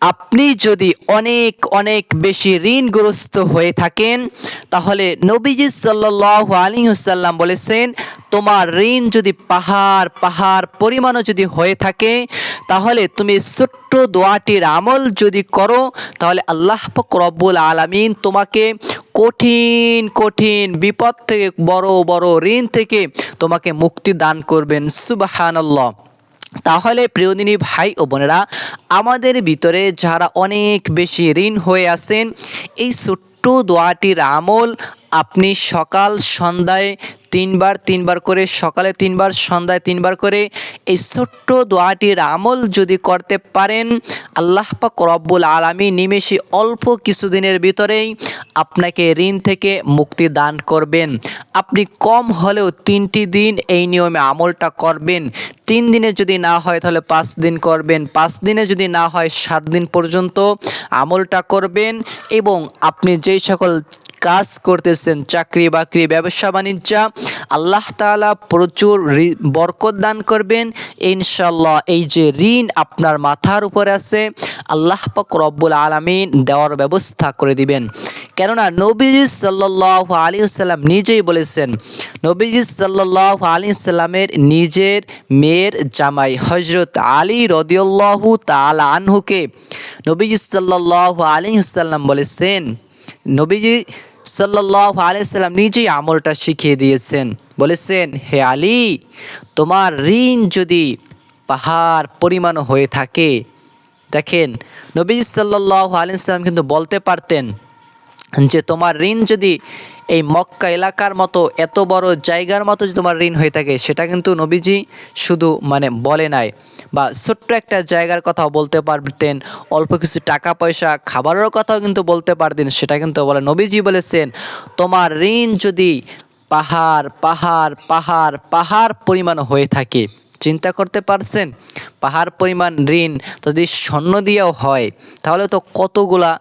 আপনি যদি অনেক অনেক বেশি ঋণগ্রস্ত হয়ে থাকেন, তাহলে নবীজি সাল্লাহ আলী হুসাল্লাম বলেছেন, তোমার ঋণ যদি পাহাড় পাহাড় পরিমাণও যদি হয়ে থাকে, তাহলে তুমি ছোট্ট দোয়াটির আমল যদি করো, তাহলে আল্লাহ পাক রব্বুল আলামিন তোমাকে কঠিন কঠিন বিপদ থেকে, বড় বড় ঋণ থেকে তোমাকে মুক্তি দান করবেন। সুবাহানাল্লাহ। তাহলে প্রিয়দিনী ভাই ও বোনেরা, আমাদের ভিতরে যারা অনেক বেশি ঋণ হয়ে আছেন, এই ছোট্ট দোয়াটির আমল আপনি সকাল, সন্ধ্যায় তিনবার তিনবার করে, সকালে তিনবার, সন্ধ্যায় তিনবার করে এই ছোট্ট দোয়াটির আমল যদি করতে পারেন, আল্লাহ পাক রব্বুল আলমী নিমেষে অল্প কিছুদিনের ভিতরেই আপনাকে ঋণ থেকে মুক্তি দান করবেন। আপনি কম হলেও তিনটি দিন এই নিয়মে আমলটা করবেন। তিন দিনে যদি না হয় তাহলে পাঁচ দিন করবেন। পাঁচ দিনে যদি না হয় সাত দিন পর্যন্ত আমলটা করবেন এবং আপনি যেই সকল কাজ করতেছেন, চাকরি বাকরি, ব্যবসা বাণিজ্য, আল্লাহ তাআলা প্রচুর বরকত দান করবেন। ইনশাল্লাহ এই যে ঋণ আপনার মাথার উপরে আছে, আল্লাহ পাক রব্বুল আলামিন দেওয়ার ব্যবস্থা করে দিবেন। কেননা নবীজি সাল্লাহ আলী সাল্লাম নিজেই বলেছেন, নবীজি সাল্লাহ আলী সাল্লামের নিজের মেয়ের জামাই হজরত আলী রদিউল্লাহু তাআলা আনহুকে নবীজি সাল্লাহ আলী সাল্লাম বলেছেন, নবীজি সাল্লাহ আলাইসাল্লাম নিজেই আমলটা শিখিয়ে দিয়েছেন। বলেছেন, হে আলী, তোমার ঋণ যদি পাহাড় পরিমাণ হয়ে থাকে। দেখেন, নবী সাল্লাহ আলিয়াল্লাম কিন্তু বলতে পারতেন যে, তোমার ঋণ যদি এই মক্কা এলাকার মতো এত বড় জায়গার মতো যদি তোমার ঋণ হয়ে থাকে, সেটা কিন্তু নবীজি শুধু মানে বলে নাই। বা ছোট্ট একটা জায়গার কথাও বলতে পারতেন, অল্প কিছু টাকা পয়সা খাবারের কথাও কিন্তু বলতে পারতেন, সেটা কিন্তু বলে নবীজি বলেছেন, তোমার ঋণ যদি পাহাড় পাহাড় পাহাড় পাহাড় পরিমাণ হয়ে থাকে, চিন্তা করতে পারছেন? পাহাড় পরিমাণ ঋণ যদি স্বর্ণ দিয়েও হয়, তাহলে তো কতগুলা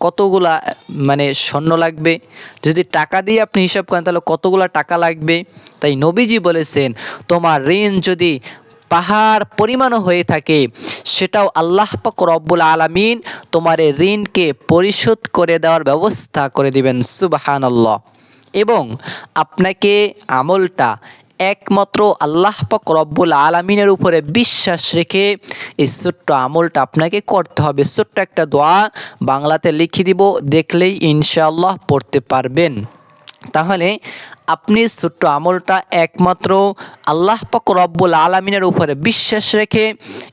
কতগুলা মানে স্বর্ণ লাগবে? যদি টাকা দিয়ে আপনি হিসাব করেন, তাহলে কতগুলা টাকা লাগবে? তাই নবীজি বলেছেন, তোমার ঋণ যদি পাহাড় পরিমাণও হয়ে থাকে, সেটাও আল্লাহ পাক রব্বুল আলামিন তোমার এই ঋণকে পরিশোধ করে দেওয়ার ব্যবস্থা করে দিবেন। সুবাহানাল্লাহ। এবং আপনাকে আমলটা একমাত্র আল্লাহ পাক রব্বুল আলমিনের উপরে বিশ্বাস রেখে এই ছোট্ট আমলটা আপনাকে করতে হবে। ছোট্ট একটা দোয়া বাংলাতে লিখে দিব, দেখলেই ইনশাআল্লাহ পড়তে পারবেন। তাহলে আপনি ছোট্ট আমলটা একমাত্র আল্লাহ পাক রব্বুল আলমিনের উপরে বিশ্বাস রেখে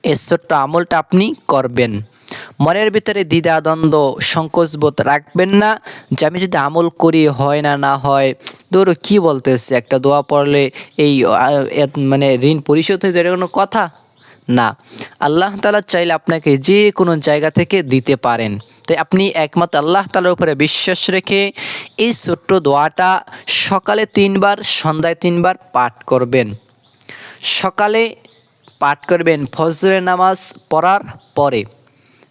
এই ছোট্ট আমলটা আপনি করবেন। মনের ভিতরে দ্বিধা, দ্বন্দ্ব, সংকোচবোধ রাখবেন না। যে আমি যদি আমল করি, হয় না না হয় ধরো কি বলতেছে? একটা দোয়া পড়লে এই মানে ঋণ পরিশোধ হয়ে এটা কোনো কথা? না। আল্লাহ তালা চাইলে আপনাকে যে কোনো জায়গা থেকে দিতে পারেন। তাই আপনি একমাত্র আল্লাহ তালার উপরে বিশ্বাস রেখে এই ছোট্ট দোয়াটা সকালে তিনবার, সন্ধ্যায় তিনবার পাঠ করবেন। সকালে পাঠ করবেন ফজরের নামাজ পড়ার পরে।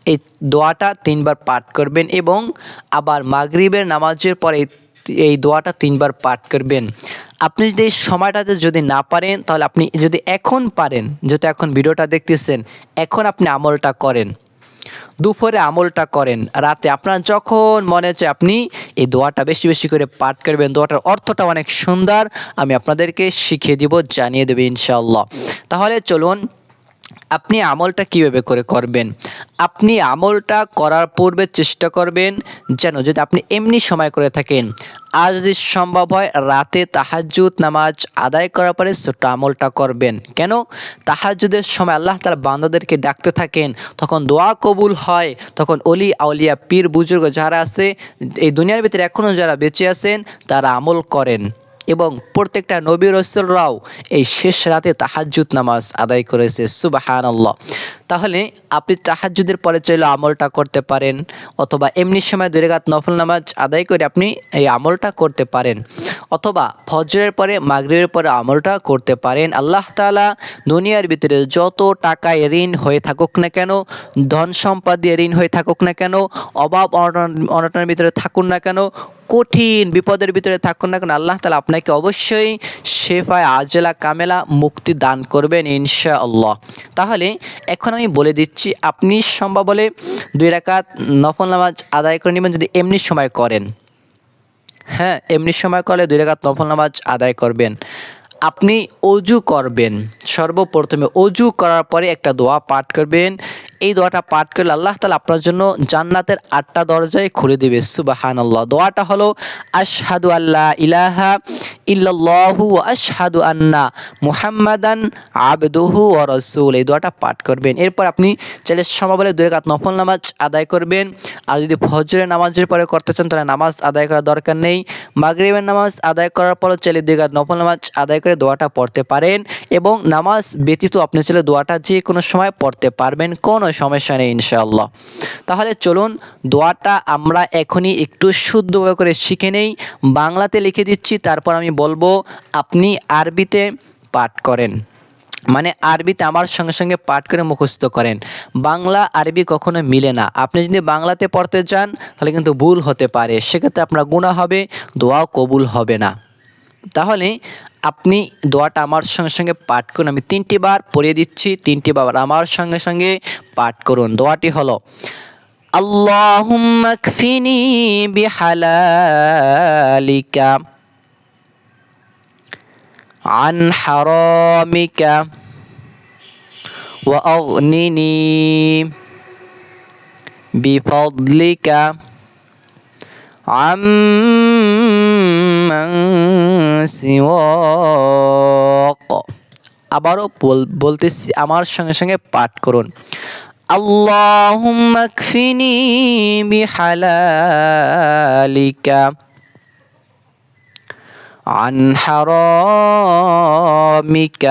এই দোয়াটা তিনবার পাঠ করবেন এবং আবার মাগরিবের নামাজের পরে এই দোয়াটা তিনবার পাঠ করবেন। আপনি যদি এই সময়টাতে যদি না পারেন, তাহলে আপনি যদি এখন পারেন, যেহেতু এখন ভিডিওটা দেখতেছেন, এখন আপনি আমলটা করেন। দুপুরে আমলটা করেন, রাতে আপনার যখন মনে হচ্ছে আপনি এই দোয়াটা বেশি বেশি করে পাঠ করবেন, দোয়াটার অর্থটা অনেক সুন্দর, আমি আপনাদেরকে শিখিয়ে দিব, জানিয়ে দেবে ইনশাআল্লাহ। তাহলে চলুন আপনি আমলটা কীভাবে করে করবেন? আপনি আমলটা করার পূর্বে চেষ্টা করবেন যেন যদি আপনি এমনি সময় করে থাকেন, আর যদি সম্ভব হয় রাতে তাহাজ্জুদ নামাজ আদায় করার পরে ছোট্ট আমলটা করবেন। কেন? তাহাজ্জুদের সময় আল্লাহ তার বান্দাদেরকে ডাকতে থাকেন, তখন দোয়া কবুল হয়, তখন অলি আউলিয়া পীর বুজুর্গ যারা আছে, এই দুনিয়ার ভিতরে এখনও যারা বেঁচে আছেন, তারা আমল করেন। এবং প্রত্যেকটা নবী রসুলরাও এই শেষ রাতে তাহাজুদ নামাজ আদায় করেছে সুবাহান আল্লাহ তাহলে আপনি তাহাজুদের পরে চাইলে আমলটা করতে পারেন, অথবা এমনি সময় দুই নফল নামাজ আদায় করে আপনি এই আমলটা করতে পারেন। অথবা ফজরের পরে, মাগরিবের পরে আমলটা করতে পারেন। আল্লাহ তাআলা দুনিয়ার ভিতরে যত টাকায় ঋণ হয়ে থাকুক না কেন, ধন সম্পদ দিয়ে ঋণ হয়ে থাকুক না কেন, অভাব অনটন, অনটনের ভিতরে থাকুন না কেন, কঠিন বিপদের ভিতরে থাকুন না কেন, আল্লাহ তালা আপনাকে অবশ্যই শেফায় আজলা, কামেলা, মুক্তি দান করবেন ইনশা আল্লাহ তাহলে এখন আমি বলে দিচ্ছি, আপনি সম্ভব বলে দুই রাকাত নফল নামাজ আদায় করে নেবেন যদি এমনি সময় করেন। হ্যাঁ এমনি সময় করলে দুই রেখা নফল নামাজ আদায় করবেন। আপনি অজু করবেন। সর্বপ্রথমে অজু করার পরে একটা দোয়া পাঠ করবেন। এই দোয়াটা পাঠ করলে আল্লাহ তালা আপনার জন্য জান্নাতের আটটা দরজায় খুলে দেবে। সুবাহান আল্লাহ দোয়াটা হলো, আশহাদু আল্লাহ ইলাহা ইল্লাল্লাহু আশহাদু আন্না মুহাম্মাদান আবদুহু ও রসুল। এই দোয়াটা পাঠ করবেন। এরপর আপনি চাইলে সমাবলে দুই রাকাত নফল নামাজ আদায় করবেন। আর যদি ফজরের নামাজের পরে করতে চান, তাহলে নামাজ আদায় করার দরকার নেই। মাগরিবের নামাজ আদায় করার পরও চাইলে দুই রাকাত নফল নামাজ আদায় করে দোয়াটা পড়তে পারেন। এবং নামাজ ব্যতীত আপনি চাইলে দোয়াটা যে কোনো সময় পড়তে পারবেন। কোনো সমস্যা নেই, ইনশাআল্লাহ। তাহলে চলুন, দোয়াটা আমরা এখনই একটু শুদ্ধভাবে করে শিখে নেই। বাংলাতে লিখে দিচ্ছি, তারপর আমি বলব, আপনি আরবিতে পাঠ করেন। মানে আরবিতে আমার সঙ্গে সঙ্গে পাঠ করে মুখস্থ করেন। বাংলা, আরবি কখনো মিলে না। আপনি যদি বাংলাতে পড়তে চান তাহলে কিন্তু ভুল হতে পারে। সেক্ষেত্রে আপনার গুণা হবে, দোয়াও কবুল হবে না। তাহলে আপনি দোয়াটা আমার সঙ্গে সঙ্গে পাঠ করুন আমি তিনটি বার পড়িয়ে দিচ্ছি তিনটি বার আমার সঙ্গে সঙ্গে পাঠ করুন দোয়াটি হলো আল্লাহুম্মা কফিনি বিহালালিকা عن حرامك وأغنني بفضلك عمن سواك আবারও বল- বলতেছি আমার সঙ্গে সঙ্গে পাঠ করুন اللهم اكفني بحلالك عن حرامك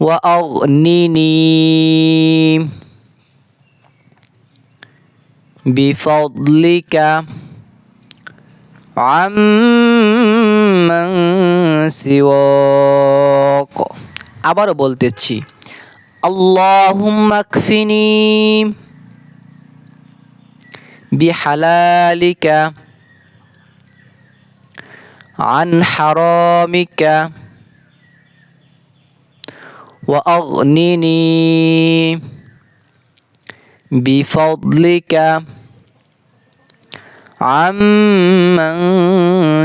وأغنني بفضلك عمن سواك আবারও বলতেছি اللهم اكفني بحلالك عن حرامك وأغنني بفضلك عمن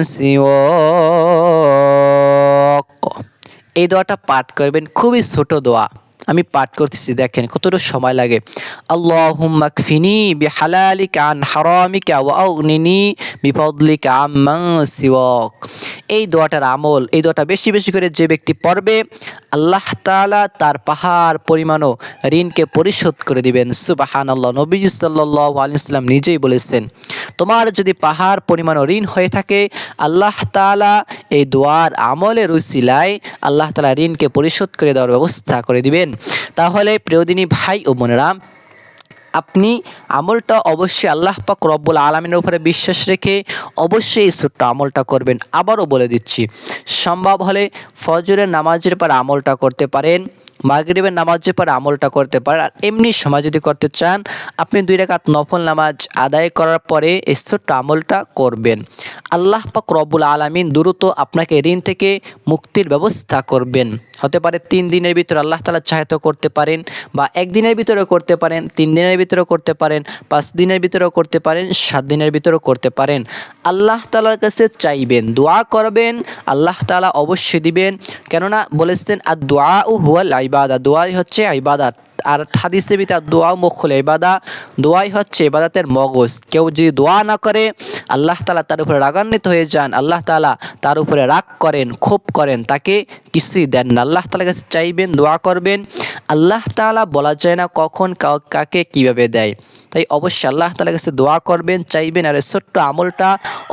سواك এই দোয়াটা পাঠ করবেন খুবই ছোট দোয়া আমি পাঠ করতেছি দেখেন কতটা সময় লাগে আল্লাহুম্মা কফিনি বিহালালিকা আন হারামিকা ওয়া আগনিনি বিফদলিকা আম্মান সিওয়াক এই দোয়াটার আমল, এই দোয়াটা বেশি বেশি করে যে ব্যক্তি পড়বে, আল্লাহ তাআলা তার পাহাড় পরিমাণও ঋণকে পরিশোধ করে দিবেন। সুবহানাল্লাহ। নবীজি সাল্লাল্লাহু আলাইহি সাল্লাম নিজেই বলেছেন, তোমার যদি পাহাড় পরিমাণও ঋণ হয়ে থাকে, আল্লাহ তাআলা এই দোয়ার আমলের উসিলায় আল্লাহ তালা ঋণকে পরিশোধ করে দেওয়ার ব্যবস্থা করে দিবেন। তাহলে প্রিয়দিনী ভাই ও বোনেরা আপনি আমলটা অবশ্যই আল্লাহ পাক রব্বুল আলমিনের উপরে বিশ্বাস রেখে অবশ্যই এই ছোট্ট আমলটা করবেন। আবারও বলে দিচ্ছি, সম্ভব হলে ফজরের নামাজের পর আমলটা করতে পারেন। মাগরিবের নামাজের পর আমলটা করতে পারেন। আর এমনি সময় যদি করতে চান, আপনি দুই রেখাত নফল নামাজ আদায় করার পরে এই আমলটা করবেন। আল্লাহ পাক রব্বুল আলমিন দ্রুত আপনাকে ঋণ থেকে মুক্তির ব্যবস্থা করবেন। হতে পারে তিন দিনের ভিতরে আল্লাহ তালা চাহিত করতে পারেন বা একদিনের ভিতরেও করতে পারেন, তিন দিনের ভিতরেও করতে পারেন, পাঁচ দিনের ভিতরেও করতে পারেন, সাত দিনের ভিতরেও করতে পারেন। আল্লাহ তালার কাছে চাইবেন, দোয়া করবেন, আল্লাহ তালা অবশ্যই দিবেন। কেননা বলেছেন আর দোয়া ও হুয়াল আইবাদা দোয়াই হচ্ছে ইবাদাত। আর হাদিসের ভিতরে দোয়া খোলে ইবাদা, দোয়াই হচ্ছে ইবাদাতের মগজ। কেউ যদি দোয়া না করে, আল্লাহ তালা তার উপরে রাগান্বিত হয়ে যান, আল্লাহ তালা তার উপরে রাগ করেন, ক্ষোভ করেন, তাকে কিছুই দেন না। আল্লাহ তালার কাছে চাইবেন, দোয়া করবেন। আল্লাহ তালা বলা যায় না কখন কাকে কীভাবে দেয়। তাই অবশ্যই আল্লাহ তালার কাছে দোয়া করবেন, চাইবেন আর এই ছোট্ট আমলটা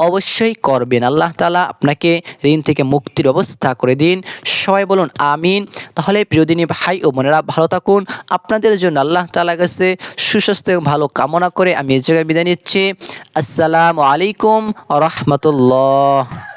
অবশ্যই করবেন। আল্লাহ তালা আপনাকে ঋণ থেকে মুক্তির ব্যবস্থা করে দিন। সবাই বলুন আমিন। তাহলে প্রিয়দিনী ভাই ও বোনেরা, ভালো থাকুন। আপনাদের জন্য আল্লাহ তালার কাছে সুস্বাস্থ্য এবং ভালো কামনা করে আমি এই জায়গায় বিদায় নিচ্ছি। আসসালামু আলাইকুম রহমতুল্লাহ।